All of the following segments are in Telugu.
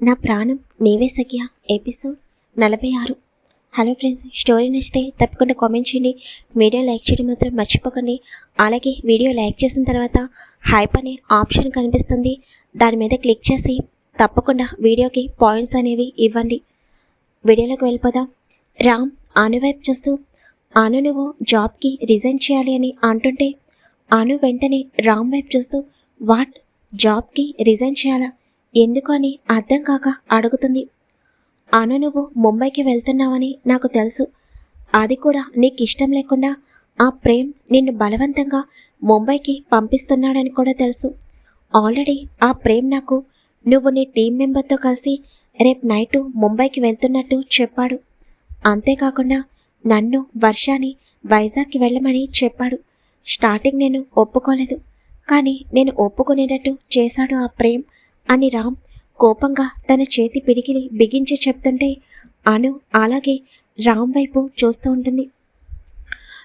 నా ప్రాణం నీవే సఖ్య. ఎపిసోడ్ నలభై ఆరు. హలో ఫ్రెండ్స్ స్టోరీ నచ్చితే తప్పకుండా కామెంట్ చేయండి. వీడియో లైక్ చేయడం మాత్రం మర్చిపోకండి. అలాగే వీడియో లైక్ చేసిన తర్వాత హైప్ అనే ఆప్షన్ కనిపిస్తుంది. దాని మీద క్లిక్ చేసి తప్పకుండా వీడియోకి పాయింట్స్ అనేవి ఇవ్వండి. వీడియోలోకి వెళ్ళిపోదాం. రామ్ అను వైపు చూస్తూ అను నువ్వు జాబ్కి రిజైన్ చేయాలి అని అంటుంటే అను వెంటనే రామ్ వైపు చూస్తూ వాట్? జాబ్కి రిజైన్ చేయాలా? ఎందుకు అని అర్థం కాక అడుగుతుంది. అను నువ్వు ముంబైకి వెళ్తున్నావని నాకు తెలుసు. అది కూడా నీకు ఇష్టం లేకుండా ఆ ప్రేమ్ నిన్ను బలవంతంగా ముంబైకి పంపిస్తున్నాడని కూడా తెలుసు. ఆల్రెడీ ఆ ప్రేమ్ నాకు నువ్వు నీ టీం మెంబర్తో కలిసి రేపు నైటు ముంబైకి వెళ్తున్నట్టు చెప్పాడు. అంతేకాకుండా నన్ను వర్షాని వైజాగ్కి వెళ్ళమని చెప్పాడు. స్టార్టింగ్ నేను ఒప్పుకోలేదు. కానీ నేను ఒప్పుకునేటట్టు చేశాడు ఆ ప్రేమ్. అని రామ్ కోపంగా తన చేతి పిడికిలి బిగించి చెప్తుంటే అను అలాగే రామ్ వైపు చూస్తూ ఉంటుంది.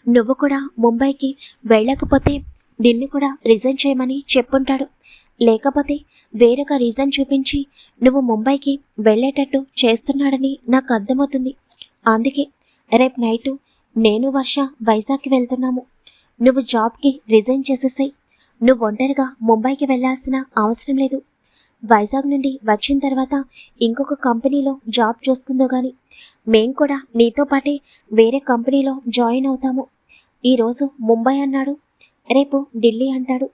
నువ్వు కూడా ముంబైకి వెళ్ళకపోతే నిన్ను కూడా రిజైన్ చేయమని చెప్పుంటాడు. లేకపోతే వేరొక రీజన్ చూపించి నువ్వు ముంబైకి వెళ్ళేటట్టు చేస్తున్నాడని నాకు అర్థమవుతుంది. అందుకే రేపు నైటు నేను వర్ష వైజాగ్కి వెళ్తున్నాము. నువ్వు జాబ్కి రిజైన్ చేసేసాయి. నువ్వు ఒంటరిగా ముంబైకి వెళ్ళాల్సిన అవసరం లేదు. వైజాగ్ నుండి వచ్చిన తర్వాత ఇంకొక కంపెనీలో జాబ్ చూస్తుందో గాని మేం కూడా నీతో పాటే వేరే కంపెనీలో జాయిన్ అవుతాము. ఈరోజు ముంబై అన్నాడు రేపు ఢిల్లీ అంటాడు.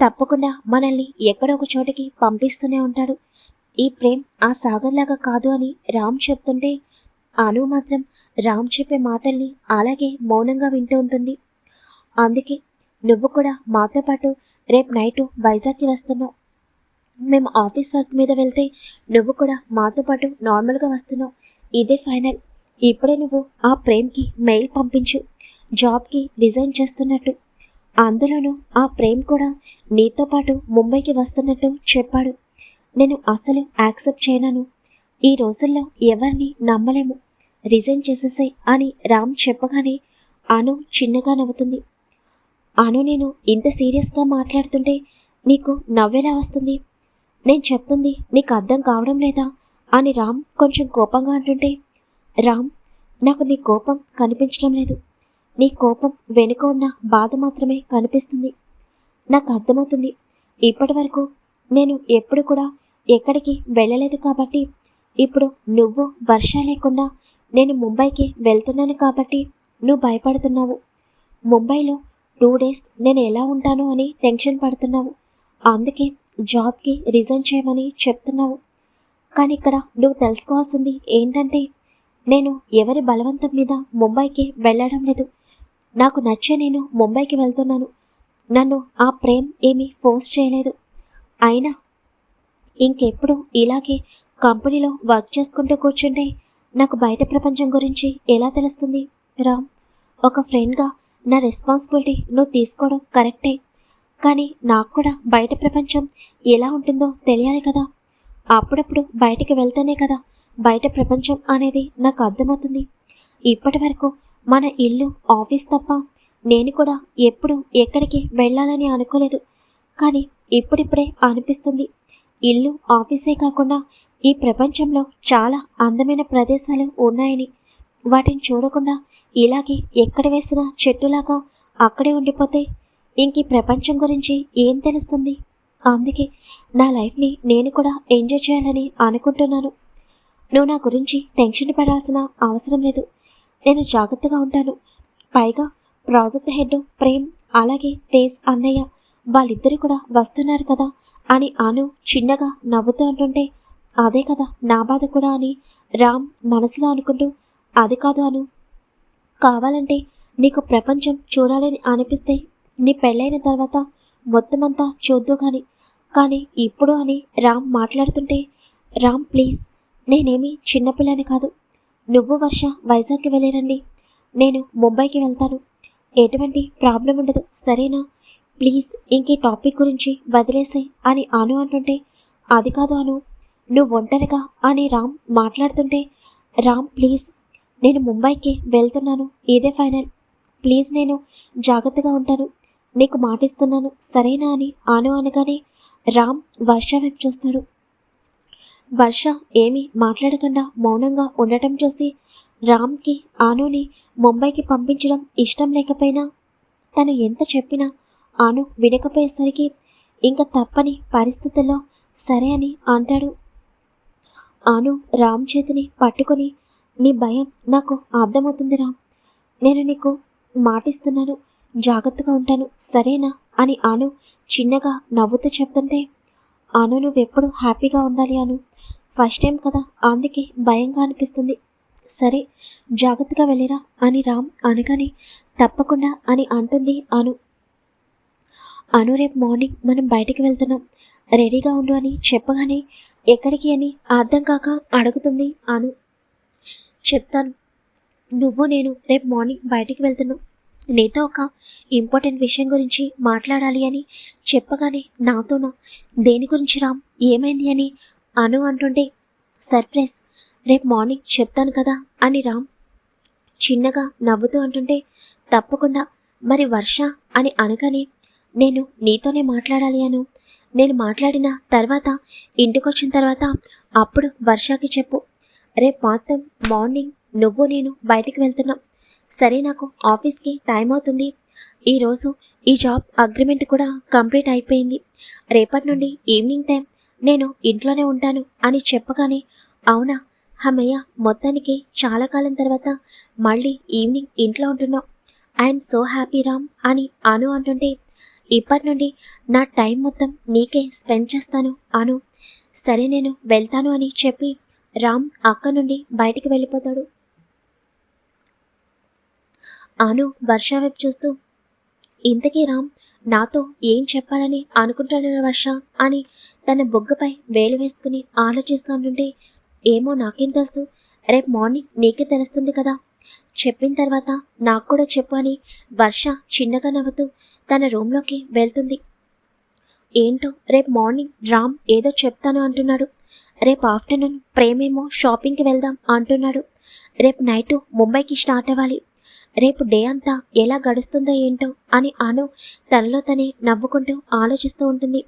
తప్పకుండా మనల్ని ఎక్కడో ఒక చోటికి పంపిస్తూనే ఉంటాడు. ఈ ప్రేమ్ ఆ సాగర్లాగా కాదు అని రామ్ చెప్తుంటే అను మాత్రం రామ్ చెప్పే మాటల్ని అలాగే మౌనంగా వింటూ ఉంటుంది. అందుకే నువ్వు కూడా మాతో పాటు రేపు నైటు వైజాగ్కి వస్తున్నావు. మేము ఆఫీస్ వర్క్ మీద వెళ్తే నువ్వు కూడా మాతో పాటు నార్మల్గా వస్తున్నావు. ఇదే ఫైనల్. ఇప్పుడే నువ్వు ఆ ప్రేమ్కి మెయిల్ పంపించు. జాబ్కి రిజైన్ చేస్తున్నట్టు. అందులోనూ ఆ ప్రేమ్ కూడా నీతో పాటు ముంబైకి వస్తున్నట్టు చెప్పాడు. నేను అసలు యాక్సెప్ట్ చేయనను. ఈ రోజుల్లో ఎవరిని నమ్మలేము. రిజైన్ చేసేసాయి అని రామ్ చెప్పగానే అను చిన్నగా నవ్వుతుంది. అను నేను ఇంత సీరియస్గా మాట్లాడుతుంటే నీకు నవ్వెలా వస్తుంది? నేను చెప్తుంది నీకు అర్థం కావడం లేదా? అని రామ్ కొంచెం కోపంగా అంటుంటే రామ్ నాకు నీ కోపం కనిపించడం లేదు. నీ కోపం వెనుక ఉన్న బాధ మాత్రమే కనిపిస్తుంది. నాకు అర్థమవుతుంది. ఇప్పటి వరకు నేను ఎప్పుడు కూడా ఎక్కడికి వెళ్ళలేదు కాబట్టి ఇప్పుడు నువ్వు వర్ష లేకుండా నేను ముంబైకి వెళ్తున్నాను కాబట్టి నువ్వు భయపడుతున్నావు. ముంబైలో టూ డేస్ నేను ఎలా ఉంటాను అని టెన్షన్ పడుతున్నావు. అందుకే జాబ్కి రిజైన్ చేయమని చెప్తున్నావు. కానీ ఇక్కడ నువ్వు తెలుసుకోవాల్సింది ఏంటంటే నేను ఎవరి బలవంతం మీద ముంబైకి వెళ్ళడం లేదు. నాకు నచ్చే నేను ముంబైకి వెళ్తున్నాను. నన్ను ఆ ప్రేమ్ ఏమీ ఫోర్స్ చేయలేదు. అయినా ఇంకెప్పుడు ఇలాగే కంపెనీలో వర్క్ చేసుకుంటూ కూర్చుంటే నాకు బయట ప్రపంచం గురించి ఎలా తెలుస్తుంది? రామ్ ఒక ఫ్రెండ్గా నా రెస్పాన్సిబిలిటీ నువ్వు తీసుకోవడం కరెక్టే. కానీ నాకు కూడా బయట ప్రపంచం ఎలా ఉంటుందో తెలియాలి కదా. అప్పుడప్పుడు బయటికి వెళ్తేనే కదా బయట ప్రపంచం అనేది నాకు అర్థమవుతుంది. ఇప్పటి వరకు మన ఇల్లు ఆఫీస్ తప్ప నేను కూడా ఎప్పుడు ఎక్కడికి వెళ్ళాలని అనుకోలేదు. కానీ ఇప్పుడిప్పుడే అనిపిస్తుంది. ఇల్లు ఆఫీసే కాకుండా ఈ ప్రపంచంలో చాలా అందమైన ప్రదేశాలు ఉన్నాయని. వాటిని చూడకుండా ఇలాగే ఎక్కడ వేసిన చెట్టులాగా అక్కడే ఉండిపోతే ఇంక ఈ ప్రపంచం గురించి ఏం తెలుస్తుంది? అందుకే నా లైఫ్ని నేను కూడా ఎంజాయ్ చేయాలని అనుకుంటున్నాను. నువ్వు నా గురించి టెన్షన్ పడాల్సిన అవసరం లేదు. నేను జాగ్రత్తగా ఉంటాను. పైగా ప్రాజెక్ట్ హెడ్ ప్రేమ్ అలాగే తేజ్ అన్నయ్య వాళ్ళిద్దరూ కూడా వస్తున్నారు కదా అని అను చిన్నగా నవ్వుతూ అంటుంటే అదే కదా నా బాధ కూడా అని రామ్ మనసులో అనుకుంటూ అది కాదు అను కావాలంటే నీకు ప్రపంచం చూడాలని అనిపిస్తే నీ పెళ్ళైన తర్వాత మొత్తం అంతా చూద్దు కానీ కానీ ఇప్పుడు అని రామ్ మాట్లాడుతుంటే రామ్ ప్లీజ్ నేనేమి చిన్నపిల్లని కాదు. నువ్వు వర్ష వైజాగ్కి వెళ్ళిరండి. నేను ముంబైకి వెళ్తాను. ఎటువంటి ప్రాబ్లం ఉండదు సరేనా? ప్లీజ్ ఇంక ఈ టాపిక్ గురించి వదిలేసే అని అను అంటుంటే అది కాదు అను నువ్వు ఒంటరిగా అని రామ్ మాట్లాడుతుంటే రామ్ ప్లీజ్ నేను ముంబైకి వెళ్తున్నాను. ఇదే ఫైనల్. ప్లీజ్ నేను జాగ్రత్తగా ఉంటాను. నీకు మాటిస్తున్నాను. సరేనా అని? ఆను అనగానే రామ్ వర్ష వైపు చూస్తాడు. వర్ష ఏమీ మాట్లాడకుండా మౌనంగా ఉండటం చూసి రామ్కి ఆనుని ముంబైకి పంపించడం ఇష్టం లేకపోయినా తను ఎంత చెప్పినా ఆను వినకపోయేసరికి ఇంకా తప్పని పరిస్థితుల్లో సరే అని అంటాడు. ఆను రామ్ చేతిని పట్టుకొని నీ భయం నాకు అర్థమవుతుంది రామ్. నేను నీకు మాటిస్తున్నాను. జాగ్రత్తగా ఉంటాను సరేనా? అని ఆను చిన్నగా నవ్వుతూ చెప్తుంటే అను నువ్వెప్పుడు హ్యాపీగా ఉండాలి అను? ఫస్ట్ టైం కదా అందుకే భయంగా అనిపిస్తుంది. సరే జాగ్రత్తగా వెళ్ళిరా అని రామ్ అనగానే తప్పకుండా అని అంటుంది అను. అను రేపు మార్నింగ్ మనం బయటికి వెళ్తున్నాం. రెడీగా ఉండు అని చెప్పగానే ఎక్కడికి అని అర్థం కాక అడుగుతుంది అను. చెప్తాను నువ్వు నేను రేపు మార్నింగ్ బయటికి వెళ్తున్నాం. నీతో ఒక ఇంపార్టెంట్ విషయం గురించి మాట్లాడాలి అని చెప్పగానే నాతోనూ దేని గురించి రామ్? ఏమైంది? అని అను అంటుంటే సర్ప్రైజ్ రేపు మార్నింగ్ చెప్తాను కదా అని రామ్ చిన్నగా నవ్వుతూ అంటుంటే తప్పకుండా. మరి వర్ష? అని అనగానే నేను నీతోనే మాట్లాడాలి అను. నేను మాట్లాడిన తర్వాత ఇంటికొచ్చిన తర్వాత అప్పుడు వర్షాకి చెప్పు. రేపు మాత్రం మార్నింగ్ నువ్వు నేను బయటికి వెళ్తున్నాం. సరే నాకు ఆఫీస్కి టైం అవుతుంది. ఈరోజు ఈ జాబ్ అగ్రిమెంట్ కూడా కంప్లీట్ అయిపోయింది. రేపటి నుండి ఈవినింగ్ టైం నేను ఇంట్లోనే ఉంటాను అని చెప్పగానే అవునా హమయ్య మొత్తానికి చాలా కాలం తర్వాత మళ్ళీ ఈవినింగ్ ఇంట్లో ఉంటున్నాం. ఐఎమ్ సో హ్యాపీ రామ్ అని అను అంటుంటే ఇప్పటి నుండి నా టైం మొత్తం నీకే స్పెండ్ చేస్తాను అను. సరే నేను వెళ్తాను అని చెప్పి రామ్ అక్క నుండి బయటికి వెళ్ళిపోతాడు. అను వర్ష వైపు చూస్తూ ఇంతకీ రామ్ నాతో ఏం చెప్పాలని అనుకుంటాడు వర్ష? అని తన బొగ్గపై వేలు వేసుకుని ఆలోచిస్తుంటుంటే ఏమో నాకేం తెలుసు. రేపు మార్నింగ్ నీకే తెలుస్తుంది కదా. చెప్పిన తర్వాత నాకు కూడా చెప్పు అని వర్ష చిన్నగా నవ్వుతూ తన రూమ్లోకి వెళ్తుంది. ఏంటో రేపు మార్నింగ్ రామ్ ఏదో చెప్తాను అంటున్నాడు. రేపు ఆఫ్టర్నూన్ ప్రేమేమో షాపింగ్కి వెళ్దాం అంటున్నాడు. రేపు నైట్ ముంబైకి స్టార్ట్ అవ్వాలి. రేపు డే అంతా ఎలా గడుస్తుందో ఏంటో అని అను తనలో తనే నవ్వుకుంటూ ఆలోచిస్తూ ఉంటుంది.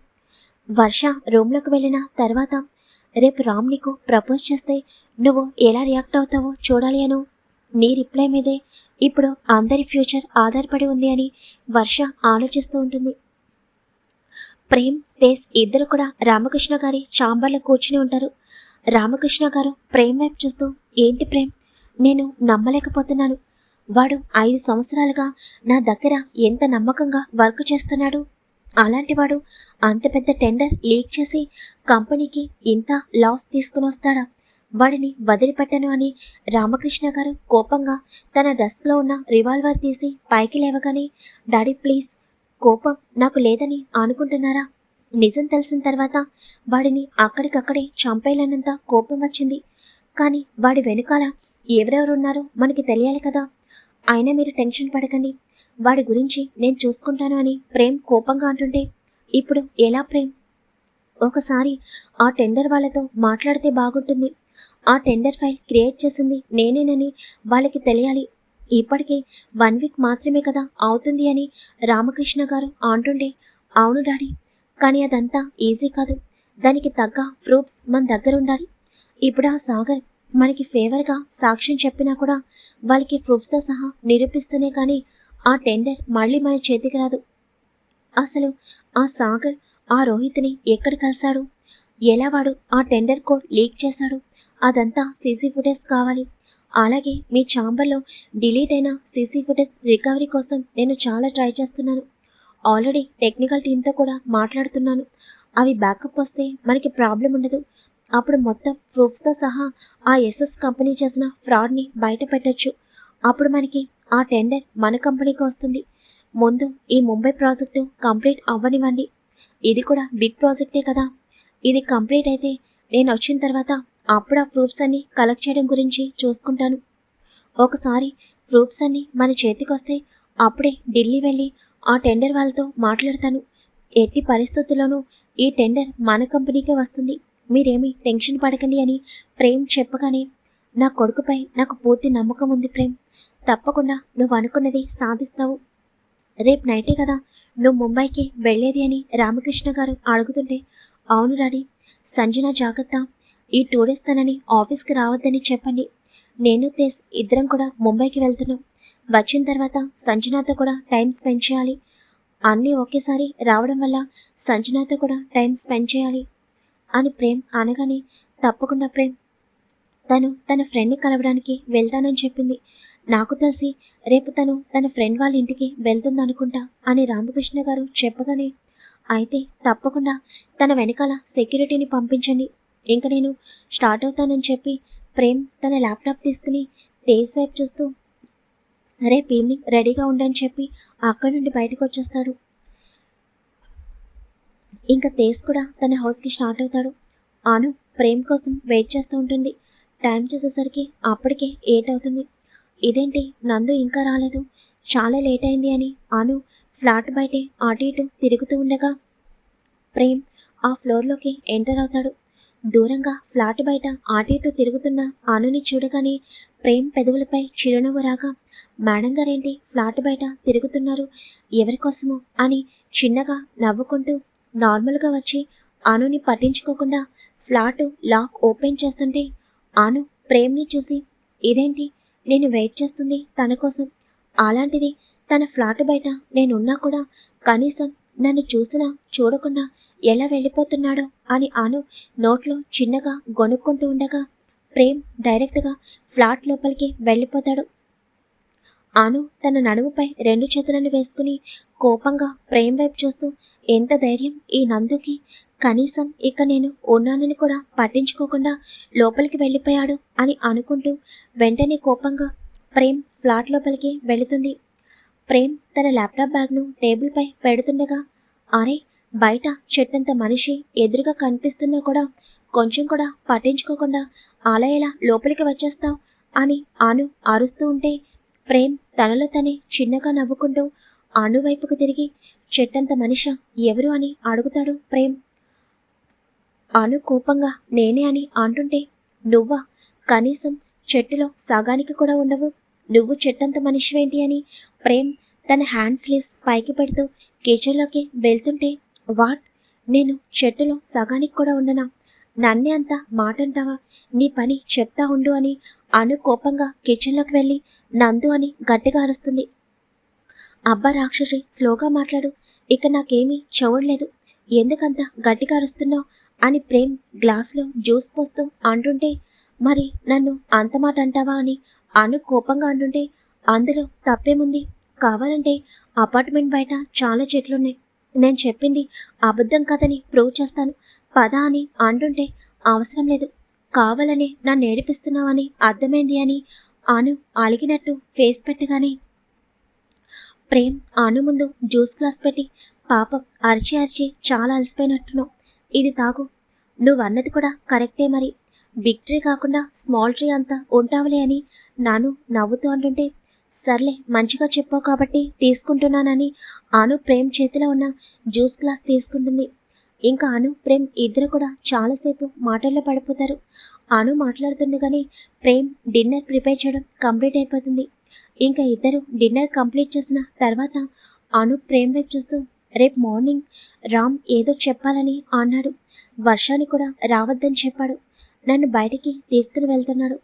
వర్ష రూమ్లోకి వెళ్ళిన తర్వాత రేపు రామ్ నీకు ప్రపోజ్ చేస్తే నువ్వు ఎలా రియాక్ట్ అవుతావో చూడాలి అను. నీ రిప్లై మీదే ఇప్పుడు అందరి ఫ్యూచర్ ఆధారపడి ఉంది అని వర్ష ఆలోచిస్తూ ఉంటుంది. ప్రేమ్ తేజ్ ఇద్దరు కూడా రామకృష్ణ గారి చాంబర్లో కూర్చుని ఉంటారు. రామకృష్ణ గారు ప్రేమ్ వైపు చూస్తూ ఏంటి ప్రేమ్? నేను నమ్మలేకపోతున్నాను. వాడు ఐదు సంవత్సరాలుగా నా దగ్గర ఎంత నమ్మకంగా వర్క్ చేస్తున్నాడు? అలాంటి వాడు అంత పెద్ద టెండర్ లీక్ చేసి కంపెనీకి ఇంత లాస్ తీసుకుని వస్తాడా? వాడిని వదిలిపెట్టను అని రామకృష్ణ గారు కోపంగా తన డస్క్లో ఉన్న రివాల్వర్ తీసి పైకి లేవగానే డాడీ ప్లీజ్ కోపం నాకు లేదని అనుకుంటున్నారా? నిజం తెలిసిన తర్వాత వాడిని అక్కడికక్కడే చంపేయలేనంత కోపం వచ్చింది. కానీ వాడి వెనుకాల ఎవరెవరున్నారో మనకి తెలియాలి కదా. అయినా మీరు టెన్షన్ పడకండి. వాడి గురించి నేను చూసుకుంటాను అని ప్రేమ్ కోపంగా అంటుంటే ఇప్పుడు ఎలా ప్రేమ్? ఒకసారి ఆ టెండర్ వాళ్ళతో మాట్లాడితే బాగుంటుంది. ఆ టెండర్ ఫైల్ క్రియేట్ చేసింది నేనేనని వాళ్ళకి తెలియాలి. ఇప్పటికే వన్ వీక్ మాత్రమే కదా అవుతుంది అని రామకృష్ణ గారు అంటుండే అవును డాడీ కానీ అదంతా ఈజీ కాదు. దానికి తగ్గ ప్రూఫ్స్ మన దగ్గర ఉండాలి. ఇప్పుడు ఆ సాగర్ మనకి ఫేవర్గా సాక్ష్యం చెప్పినా కూడా వాళ్ళకి ప్రూఫ్స్తో సహా నిరూపిస్తేనే కానీ ఆ టెండర్ మళ్ళీ మన చేతికి రాదు. అసలు ఆ సాగర్ ఆ రోహిత్ని ఎక్కడ కలిశాడు? ఎలా వాడు ఆ టెండర్ కోడ్ లీక్ చేశాడు? అదంతా సీసీ ఫుటేజ్ కావాలి. అలాగే మీ ఛాంబర్లో డిలీట్ అయిన సీసీ ఫుటేజ్ రికవరీ కోసం నేను చాలా ట్రై చేస్తున్నాను. ఆల్రెడీ టెక్నికల్ టీంతో కూడా మాట్లాడుతున్నాను. అవి బ్యాకప్ వస్తే మనకి ప్రాబ్లం ఉండదు. అప్పుడు మొత్తం ప్రూఫ్స్తో సహా ఆ ఎస్ఎస్ కంపెనీ చేసిన ఫ్రాడ్ని బయట పెట్టచ్చు. అప్పుడు మనకి ఆ టెండర్ మన కంపెనీకి వస్తుంది. ముందు ఈ ముంబై ప్రాజెక్టు కంప్లీట్ అవ్వనివ్వండి. ఇది కూడా బిగ్ ప్రాజెక్టే కదా. ఇది కంప్లీట్ అయితే నేను వచ్చిన తర్వాత అప్పుడు ఆ ప్రూఫ్స్ అన్ని కలెక్ట్ చేయడం గురించి చూసుకుంటాను. ఒకసారి ప్రూఫ్స్ అన్ని మన చేతికి వస్తే అప్పుడే ఢిల్లీ వెళ్ళి ఆ టెండర్ వాళ్ళతో మాట్లాడతాను. ఎట్టి పరిస్థితుల్లోనూ ఈ టెండర్ మన కంపెనీకే వస్తుంది. మీరేమి టెన్షన్ పడకండి అని ప్రేమ్ చెప్పగానే నా కొడుకుపై నాకు పూర్తి నమ్మకం ఉంది ప్రేమ్. తప్పకుండా నువ్వు అనుకున్నది సాధిస్తావు. రేపు నైటే కదా నువ్వు ముంబైకి వెళ్ళేది అని రామకృష్ణ గారు అడుగుతుంటే అవును రాడి సంజన జాగ్రత్త ఈ టూ డేస్ తనని ఆఫీస్కి రావద్దని చెప్పండి. నేను తేజ్ ఇద్దరం కూడా ముంబైకి వెళ్తున్నాం. వచ్చిన తర్వాత సంజనాతో కూడా టైం స్పెండ్ చేయాలి. అన్నీ ఒకేసారి రావడం వల్ల సంజనాతో కూడా టైం స్పెండ్ చేయాలి. అని ప్రేమ్ అనగానే తప్పకుండా ప్రేమ్. తను తన ఫ్రెండ్ని కలవడానికి వెళ్తానని చెప్పింది. నాకు తెలిసి రేపు తను తన ఫ్రెండ్ వాళ్ళ ఇంటికి వెళ్తుందనుకుంటా అని రామకృష్ణ గారు చెప్పగానే అయితే తప్పకుండా తన వెనకాల సెక్యూరిటీని పంపించండి. ఇంక నేను స్టార్ట్ అవుతానని చెప్పి ప్రేమ్ తన ల్యాప్టాప్ తీసుకుని తేజ్ వైపు చూస్తూ రేపు ఈవినింగ్ రెడీగా ఉండని చెప్పి అక్కడి నుండి బయటకు వచ్చేస్తాడు. ఇంకా తేజ్ కూడా తన హౌస్కి స్టార్ట్ అవుతాడు. ఆను ప్రేమ్ కోసం వెయిట్ చేస్తూ ఉంటుంది. టైం చూసేసరికి అప్పటికే ఎయిట్ అవుతుంది. ఇదేంటి? నందు ఇంకా రాలేదు. చాలా లేట్ అయింది అని అను ఫ్లాట్ బయటే అటు ఇటు తిరుగుతూ ఉండగా ప్రేమ్ ఆ ఫ్లోర్లోకి ఎంటర్ అవుతాడు. దూరంగా ఫ్లాట్ బయట అటు ఇటు తిరుగుతున్న అనుని చూడగానే ప్రేమ్ పెదవులపై చిరునవ్వు రాగా మేడం గారేంటి? ఫ్లాట్ బయట తిరుగుతున్నారు. ఎవరి కోసము అని చిన్నగా నవ్వుకుంటూ నార్మల్గా వచ్చి అనుని పట్టించుకోకుండా ఫ్లాట్ లాక్ ఓపెన్ చేస్తుంటే అను ప్రేమ్ని చూసి ఇదేంటి? నేను వెయిట్ చేస్తుంది తన కోసం. అలాంటిది తన ఫ్లాట్ బయట నేనున్నా కూడా కనీసం నన్ను చూసినా చూడకుండా ఎలా వెళ్ళిపోతున్నాడో అని అను నోట్లో చిన్నగా గొనుక్కుంటూ ఉండగా ప్రేమ్ డైరెక్ట్గా ఫ్లాట్ లోపలికి వెళ్ళిపోతాడు. అను తన నడుముపై రెండు చేతులను వేసుకుని కోపంగా ప్రేమ్ వైపు చూస్తూ ఎంత ధైర్యం ఈ నందుకి. కనీసం ఇక నేను ఉన్నానని కూడా పట్టించుకోకుండా లోపలికి వెళ్ళిపోయాడు అని అనుకుంటూ వెంటనే కోపంగా ప్రేమ్ ఫ్లాట్ లోపలికి వెళుతుంది. ప్రేమ్ తన ల్యాప్టాప్ బ్యాగ్ను టేబుల్పై పెడుతుండగా అరే బయట చెట్టంత మనిషి ఎదురుగా కనిపిస్తున్నా కూడా కొంచెం కూడా పట్టించుకోకుండా అలా ఎలా లోపలికి వచ్చేస్తావు అని అను అరుస్తూ ఉంటే ప్రేమ్ తనలో తనే చిన్నగా నవ్వుకుంటూ అను వైపుకు తిరిగి చెట్టంత మనిషి ఎవరు అని అడుగుతాడు ప్రేమ్. అను కోపంగా నేనే అని అంటుంటే నువ్వా? కనీసం చెట్టులో సగానికి కూడా ఉండవు. నువ్వు చెట్టంత మనిషివేంటి అని ప్రేమ్ తన హ్యాండ్ స్లీవ్స్ పైకి పెడుతూ కిచెన్లోకి వెళ్తుంటే వాట్? నేను చెట్టులో సగానికి కూడా ఉండనా? నన్నే అంత మాట అంటావా నీ పని చెప్తా ఉండు అని అను కోపంగా కిచెన్లోకి వెళ్ళి నందు అని గట్టిగా అరుస్తుంది. అబ్బా రాక్షసి స్లోగా మాట్లాడు. ఇక నాకేమీ చూడలేదు ఎందుకంత గట్టిగా అరుస్తున్నావు అని ప్రేమ్ గ్లాసులో జ్యూస్ పోస్తూ అంటుంటే మరి నన్ను అంత మాట అంటావా అని అను కోపంగా అంటుంటే అందులో తప్పేముంది? కావాలంటే అపార్ట్మెంట్ బయట చాలా చెట్లున్నాయి. నేను చెప్పింది అబద్ధం కదని ప్రూవ్ చేస్తాను. పద అని అంటుంటే అవసరం లేదు. కావాలని నన్ను ఏడిపిస్తున్నావని అర్థమైంది అని ఆను ఆలిగినట్టు ఫేస్ పెట్టగానే. ప్రేమ్ ఆను ముందు జ్యూస్ గ్లాస్ పెట్టి పాపం అరిచి అరిచి చాలా అలసిపోయినట్టును. ఇది తాగు. నువ్వు అన్నది కూడా కరెక్టే మరి. బిగ్ ట్రీ కాకుండా స్మాల్ ట్రీ అంతా ఉంటావులే అని నాను నవ్వుతూ అంటుంటే సర్లే మంచిగా చెప్పావు కాబట్టి తీసుకుంటున్నానని ఆను ప్రేమ్ చేతిలో ఉన్న జ్యూస్ గ్లాస్ తీసుకుంటుంది. ఇంకా అను ప్రేమ్ ఇద్దరు కూడా చాలాసేపు మాటల్లో పడిపోతారు. అను మాట్లాడుతుండగానే ప్రేమ్ డిన్నర్ ప్రిపేర్ చేయడం కంప్లీట్ అయిపోతుంది. ఇంకా ఇద్దరు డిన్నర్ కంప్లీట్ చేసిన తర్వాత అను ప్రేమ్ వైపు చూస్తూ రేపు మార్నింగ్ రామ్ ఏదో చెప్పాలని అన్నాడు. వర్షాన్ని కూడా రావద్దని చెప్పాడు. నన్ను బయటికి తీసుకుని వెళ్తున్నాడు.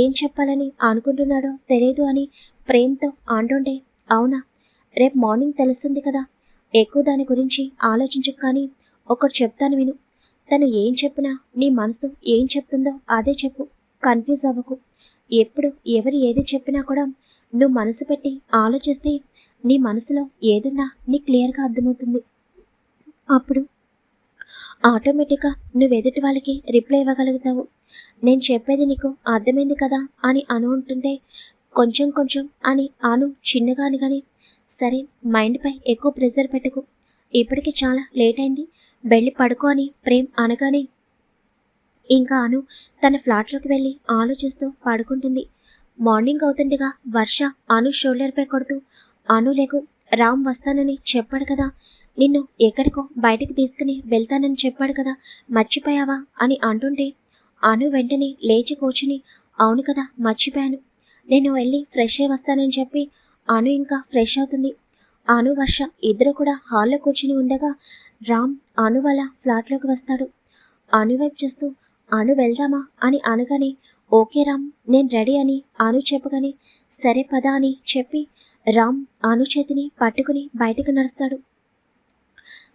ఏం చెప్పాలని అనుకుంటున్నాడో తెలియదు అని ప్రేమ్తో అంటుండే అవునా రేపు మార్నింగ్ తెలుస్తుంది కదా. ఎక్కువ దాని గురించి ఆలోచించకు కానీ ఒకటి చెప్తాను విను. తను ఏం చెప్పినా నీ మనసు ఏం చెప్తుందో అదే చెప్పు. కన్ఫ్యూజ్ అవ్వకు. ఎప్పుడు ఎవరు ఏది చెప్పినా కూడా నువ్వు మనసు పెట్టి ఆలోచిస్తే నీ మనసులో ఏదున్నా నీ క్లియర్గా అర్థమవుతుంది. అప్పుడు ఆటోమేటిక్గా నువ్వు ఎదుటి వాళ్ళకి రిప్లై ఇవ్వగలుగుతావు. నేను చెప్పేది నీకు అర్థమైంది కదా అని అను ఉంటుంటే కొంచెం కొంచెం అని అను చిన్నగాని కానీ సరే మైండ్పై ఎక్కువ ప్రెషర్ పెట్టకు. ఇప్పటికి చాలా లేట్ అయింది. వెళ్ళి పడుకో అని ప్రేమ్ అనగానే ఇంకా అను తన ఫ్లాట్లోకి వెళ్ళి ఆలోచిస్తూ పడుకుంటుంది. మార్నింగ్ అవుతుండగా వర్ష అను షోల్డర్పై కొడుతూ అను లేకు రామ్ వస్తానని చెప్పాడు కదా. నిన్ను ఎక్కడికో బయటికి తీసుకుని వెళ్తానని చెప్పాడు కదా. మర్చిపోయావా? అని అంటుంటే అను వెంటనే లేచి కూర్చుని అవును కదా మర్చిపోయాను. నేను వెళ్ళి ఫ్రెష్ అయి వస్తానని చెప్పి అను ఇంకా ఫ్రెష్ అవుతుంది. అను వర్ష ఇద్దరు కూడా హాల్లో కూర్చుని ఉండగా రామ్ అను వాళ్ళ ఫ్లాట్లోకి వస్తాడు. అను వైపు చూస్తూ అను వెళ్దామా? అని అనగానే ఓకే రామ్ నేను రెడీ అని అను చెప్పగానే సరే పద అని చెప్పి రామ్ అను చేతిని పట్టుకుని బయటకు నడుస్తాడు.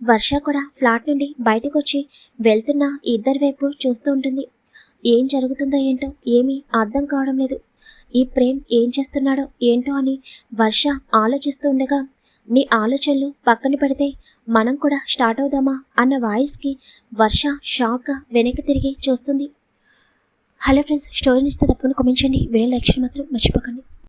వర్ష కూడా ఫ్లాట్ నుండి బయటకు వచ్చి వెళ్తున్న ఇద్దరి వైపు చూస్తూ ఉంటుంది. ఏం జరుగుతుందో ఏంటో ఏమీ అర్థం కావడం లేదు. ఈ ప్రేమ్ ఏం చేస్తున్నాడో ఏంటో అని వర్ష ఆలోచిస్తూ ఉండగా నీ ఆలోచనలు పక్కన పెడితే మనం కూడా స్టార్ట్ అవుదామా అన్న వాయిస్కి వర్ష షాక్గా వెనక్కి తిరిగి చూస్తుంది. హలో ఫ్రెండ్స్ స్టోరీని ఇస్తే తప్పకుండా కామెంట్ చేయండి. వీడియో లైక్ మాత్రం మర్చిపోకండి.